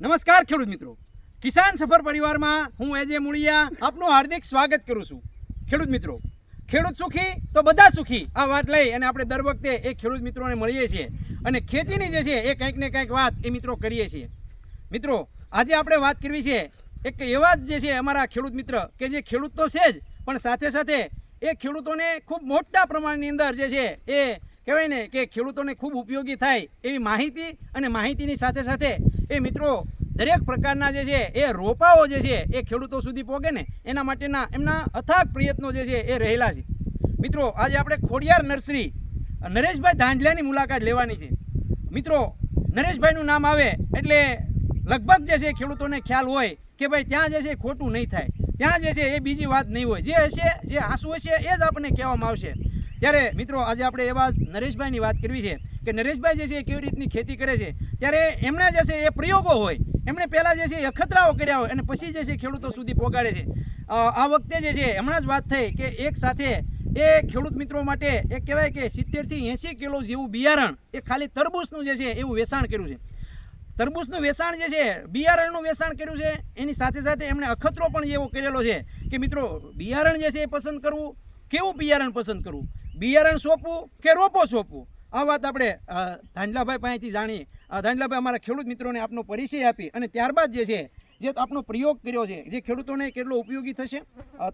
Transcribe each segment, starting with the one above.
નમસ્કાર ખેડૂત મિત્રો. કિસાન સફર પરિવારમાં હું એજે મુળિયા આપનું હાર્દિક સ્વાગત કરું છું. ખેડૂત મિત્રો, ખેડૂત સુખી તો બધા સુખી? આ વાત લઈ અને આપણે દર વખતે એ ખેડૂત મિત્રોને મળીએ છીએ અને ખેતીની જે છે એ કંઈક ને કંઈક વાત એ મિત્રો કરીએ છીએ. મિત્રો, આજે આપણે વાત કરવી છે એક એવા જ જે છે અમારા ખેડૂત મિત્ર કે જે ખેડૂત તો છે જ, પણ સાથે સાથે એ ખેડૂતોને ખૂબ મોટા પ્રમાણની અંદર જે છે એ કહેવાય ને કે ખેડૂતોને ખૂબ ઉપયોગી થાય એવી માહિતી અને માહિતીની સાથે સાથે એ મિત્રો દરેક પ્રકારના જે છે એ રોપાઓ જે છે એ ખેડૂતો સુધી પહોંચે ને એના માટેના એમના અથાગ પ્રયત્નો જે છે એ રહેલા છે. મિત્રો, આજે આપણે ખોડિયાર નર્સરી, નરેશભાઈ ધાંડલિયાની મુલાકાત લેવાની છે. મિત્રો, નરેશભાઈનું નામ આવે એટલે લગભગ જે છે ખેડૂતોને ખ્યાલ હોય કે ભાઈ ત્યાં જે છે ખોટું નહીં થાય. ત્યાં જે છે એ બીજી વાત નહીં હોય. જે હશે, જે આંસુ હશે એ જ આપણને કહેવામાં આવશે. ત્યારે મિત્રો આજે આપણે એવા નરેશભાઈની વાત કરવી છે કે નરેશભાઈ જે છે એ કેવી રીતની ખેતી કરે છે, ત્યારે એમના જે છે એ પ્રયોગો હોય, એમણે પહેલાં જે છે એ અખતરાઓ કર્યા હોય અને પછી જે છે ખેડૂતો સુધી પહોંચાડે છે. આ વખતે જે છે હમણાં જ વાત થઈ કે એક સાથે એ ખેડૂત મિત્રો માટે એક કહેવાય કે સિત્તેરથી એંસી કિલો જેવું બિયારણ એ ખાલી તરબૂચનું જે છે એવું વેચાણ કર્યું છે. તરબૂચનું વેચાણ જે છે બિયારણનું વેચાણ કર્યું છે, એની સાથે સાથે એમણે અખતરો પણ એવો કરેલો છે કે મિત્રો બિયારણ જે છે એ પસંદ કરવું, કેવું બિયારણ પસંદ કરવું? બિયારણ સોંપવું કે રોપો સોંપવું? આ વાત આપણે ધાંડલાભાઈ પાસેથી જાણીએ. ધાંડલાભાઈ અમારા ખેડૂત મિત્રોને આપનો પરિચય આપી અને ત્યારબાદ જે છે, જે આપનો પ્રયોગ કર્યો છે, જે ખેડૂતોને કેટલો ઉપયોગી થશે?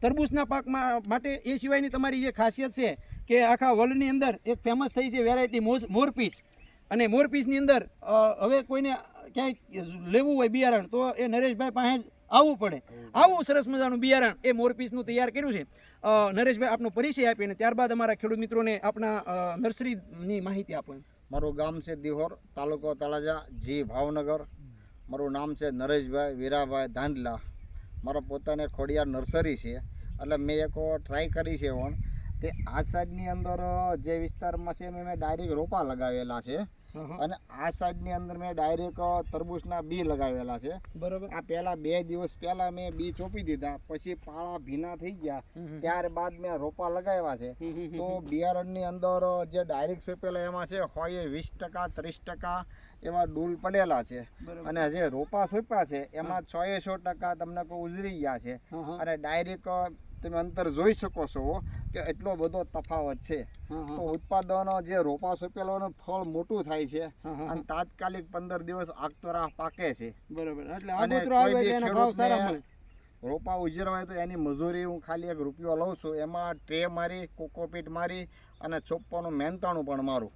તરબૂચના પાકમાં માટે એ સિવાયની તમારી જે ખાસિયત છે કે આખા વર્લ્ડની અંદર એક ફેમસ થઈ છે વેરાયટી મોરપીસ અને મોરપીસની અંદર હવે કોઈને ક્યાંય લેવું હોય બિયારણ, તો એ નરેશભાઈ પાસે જ આવવું પડે. આવું સરસ મજાનું બિયારણ એ મોરપીસનું તૈયાર કર્યું છે. નરેશભાઈ, આપનો પરિચય આપીને ત્યારબાદ અમારા ખેડૂત મિત્રોને આપણા નર્સરીની માહિતી આપો મારું ગામ છે દિહોર, તાલુકો તળાજા, જી ભાવનગર. મારું નામ છે નરેશભાઈ વીરાભાઈ ધાંડલા. મારો પોતાને ખોડિયાર નર્સરી છે. એટલે મેં એક ટ્રાય કરી છે પણ તે આ સાઈડની અંદર જે વિસ્તારમાં છે મેં ડાયરેક્ટ રોપા લગાવેલા છે. અને આ સાઈડની અંદર મેં ડાયરેક્ટ તરબૂચના બી લગાવેલા છે. બરોબર. આ પહેલા બે દિવસ પહેલા મેં બી ચોપી દીધા પછી પાળા ભીના થઈ ગયા. ત્યારબાદ મેં રોપા લગાવ્યા છે. તો બિયારણની અંદર જે ડાયરેક્ટ સોંપેલા એમાં છે હોય વીસ ટકા ત્રીસ ટકા એવા ડૂલ પડેલા છે. અને જે રોપા સોંપ્યા છે એમાં છ એ સો ટકા તમને કોઈ ઉજરી ગયા છે. અને ડાયરેક્ટ તમે અંતર જોઈ શકો છો કે એટલો બધો તફાવત છે. તો ઉત્પાદનો જે રોપા સોપેલાનું ફળ મોટું થાય છે. અને તાત્કાલિક પંદર દિવસ આગતોરા પાકે છે. બરોબર. એટલે રોપા ઉજરવાય તો એની મજૂરી હું ખાલી એક રૂપિયો લઉં છું. એમાં ટ્રે મારી કોકોપીટ મારી અને ચોપ્પાનું મહેનતાણું પણ મારું.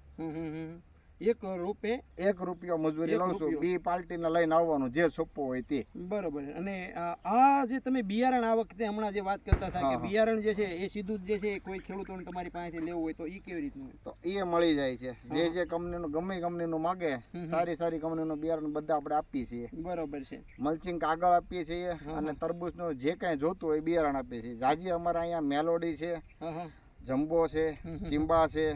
એક રૂપે એક રૂપિયો મજૂરી લઉં છું. બી પાલ્ટીને લઈને આવવાનું જે છોપવું હોય તે. બરોબર. અને આ જે તમે બિયારણ આ વખતે હમણાં જે વાત કરતા હતા કે બિયારણ જે છે એ સીધું જે છે કોઈ ખેડૂતોને તમારી પાસેથી લેવું હોય તો એ કેવી રીતનું તો એ મળી જાય છે. જે જે કંપનીનું ગમે કંપનીનું માગે. સારી સારી કંપનીનું બિયારણ બધા આપણે આપીએ છીએ. બરોબર છે. મલ્ચિંગ કાગળ આપીએ છીએ અને. તરબૂચનું જે કાંઈ જોતું હોય બિયારણ આપીએ છીએ. જાજી અમારે અહીંયા મેલોડી છે જમ્બો છે. ચીંબા છે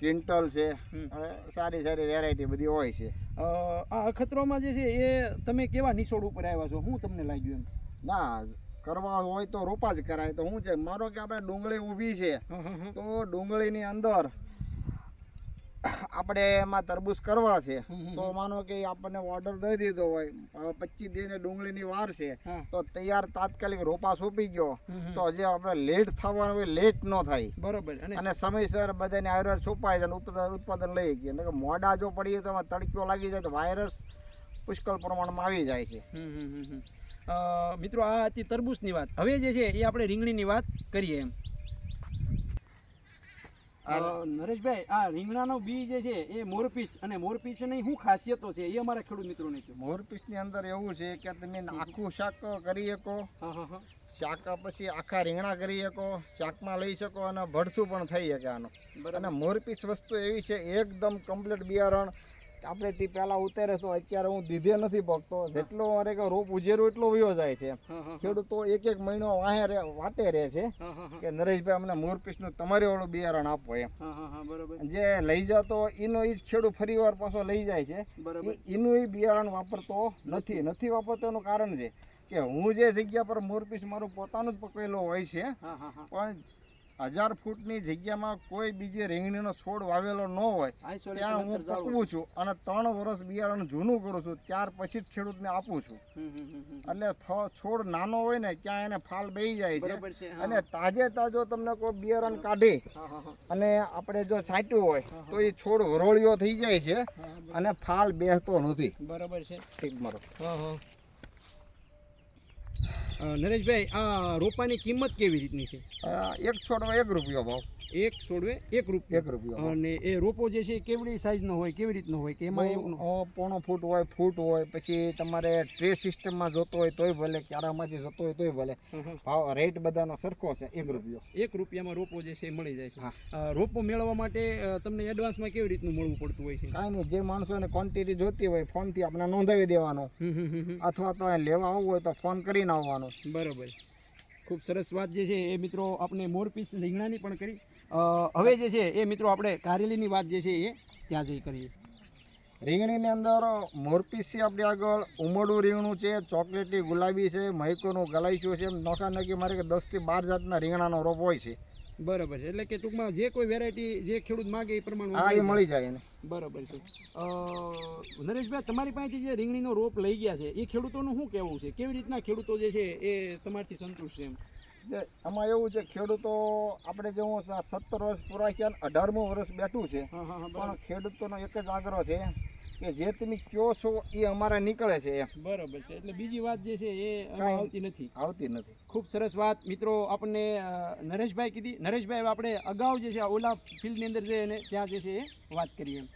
કિન્ટલ છે અને સારી સારી વેરાયટી બધી હોય છે. આ અખતરોમાં જે છે એ તમે કેવા નિશોડ ઉપર આવ્યા છો? શું તમને લાગ્યું એમ. ના કરવા હોય તો રોપા જ કરાય. તો શું છે મારો કે આપણે ડુંગળી ઊભી છે. તો ડુંગળીની અંદર આપણે એમાં તરબૂચ કરવા છે તો માનો કે આપણને ઓર્ડર દઈ દીધો હોય પચીસ દિને ડુંગળીની વાર છે તો તૈયાર તાત્કાલિક રોપા સોંપી ગયો. તો હજી આપણે લેટ થવાનું હોય લેટ ન થાય. બરોબર અને સમયસર બધાને આયુર્વેદ સોંપાય છે અને ઉત્પાદન લઈ ગયા એટલે કે મોડા જો પડીએ તો એમાં તડક્યો લાગી જાય તો વાયરસ પુષ્કળ પ્રમાણમાં આવી જાય છે. મિત્રો આ હતી તરબૂચની વાત. હવે જે છે એ આપણે રીંગણીની વાત કરીએ એમ. નરેશભાઈ આ રીંગણાનો બી જે છે એ મોરપીચ અને મોરપીચની શું ખાસિયતો છે? એ અમારા ખેડૂત મિત્રોને છે મોરપીસની અંદર એવું છે કે તમે આખું શાક કરી શકો શાક પછી આખા રીંગણા કરી શકો શાકમાં લઈ શકો અને ભડથું પણ થઈ શકે આનું. અને મોરપીચ વસ્તુ એવી છે એકદમ કમ્પ્લીટ બિયારણ આપણે તે પહેલાં ઉતરે તો અત્યારે હું દીધે નથી પકતો જેટલો મારે કે રોપ ઉજેરો એટલો વયો જાય છે. ખેડૂતો એક એક મહિનો વાહે વાટે રહે છે. કે નરેશભાઈ અમને મોરપીસનું તમારે વાળું બિયારણ આપો એમ. જે લઈ જતો એનો એ જ ખેડૂત ફરીવાર પાછો લઈ જાય છે. એનું એ બિયારણ વાપરતો નથી. નથી વાપરતો એનું કારણ છે કે હું જે જગ્યા પર મોરપીસ મારું પોતાનું જ પકવેલો હોય છે પણ હજાર ફૂટની જગ્યામાં કોઈ બીજી રીંગણીનો છોડ વાવેલો ન હોય ત્યાં હું પકવું છું. અને ત્રણ વર્ષ બિયારણ જૂનું કરું છું ત્યાર પછી જ ખેડૂતને આપું છું. એટલે છોડ નાનો હોય ને ત્યાં એને ફાલ બેહી જાય છે. અને તાજે તાજો તમને કોઈ બિયારણ કાઢી અને આપણે જો છાંટ્યું હોય તો એ છોડ વરોળિયો થઈ જાય છે અને ફાલ બેસતો નથી. બરાબર છે. ઠીક મારો. અ, નરેશભાઈ આ રોપાની કિંમત કેવી રીતની છે? એક છોડો એક રૂપિયો ભાવ. એક છોડવે એક રૂપિયા. એક રૂપિયો અને એ રોપો જે છે કેવડી સાઈઝનો હોય કેવી રીતનો હોય કે એમાં પોણો ફૂટ હોય ફૂટ હોય પછી તમારે ટ્રે સિસ્ટમમાં જોતો હોય તોય ભલે ક્યારામાંથી જોતો હોય તોય ભલે. ભાવ રેટ બધાનો સરખો છે એક રૂપિયો. એક રૂપિયામાં રોપો જે છે એ મળી જાય છે. રોપો મેળવવા માટે તમને એડવાન્સમાં કેવી રીતનું મળવું પડતું હોય છે? કાંઈ નહીં જે માણસોને ક્વોન્ટિટી જોતી હોય ફોનથી આપણે નોંધાવી દેવાનો. અથવા તો લેવા આવવું હોય તો ફોન કરીને આવવાનો. બરોબર. ખૂબ સરસ વાત જે છે એ મિત્રો આપણે મોરપીસ રીંગણાની પણ કરી. હવે જે છે એ મિત્રો આપણે કારેલીની વાત જે છે એ ત્યાં જઈ કરીએ. રીંગણીની અંદર મોરપીસ આપણી આગળ ઉમરડું રીંગણું છે ચોકલેટી ગુલાબી છે મહિકોનું ગલાઈચું છે એમ નોખા નોખી મારે કે દસથી બાર જાતના રીંગણાનો રોપ હોય છે. બરોબર છે. એટલે કે ટૂંકમાં જે કોઈ વેરાયટી જે ખેડૂત માગે એ પ્રમાણે હા એ મળી જાય એને. બરાબર છે. નરેશભાઈ તમારી પાસેથી જે રીંગણીનો રોપ લઈ ગયા છે એ ખેડૂતોનું શું કહેવું છે? કેવી રીતના ખેડૂતો જે છે એ તમારથી સંતુષ્ટ છે એમ? આમાં એવું છે ખેડૂતો આપણે જેવું સત્તર વર્ષ પૂરા થયા અઢારમું વર્ષ બેઠું છે. હા હા હા પણ ખેડૂતોનો એક જ આગ્રહ છે કે જે તમે કયો છો એ અમારા નીકળે છે એમ. બરોબર છે. એટલે બીજી વાત જે છે એ આવતી નથી. આવતી નથી. ખૂબ સરસ વાત. મિત્રો આપણને નરેશભાઈ કીધી. નરેશભાઈ આપણે અગાઉ જે છે ઓલા ફિલ્ડની અંદર જે ત્યાં જે છે એ વાત કરીએ. એમ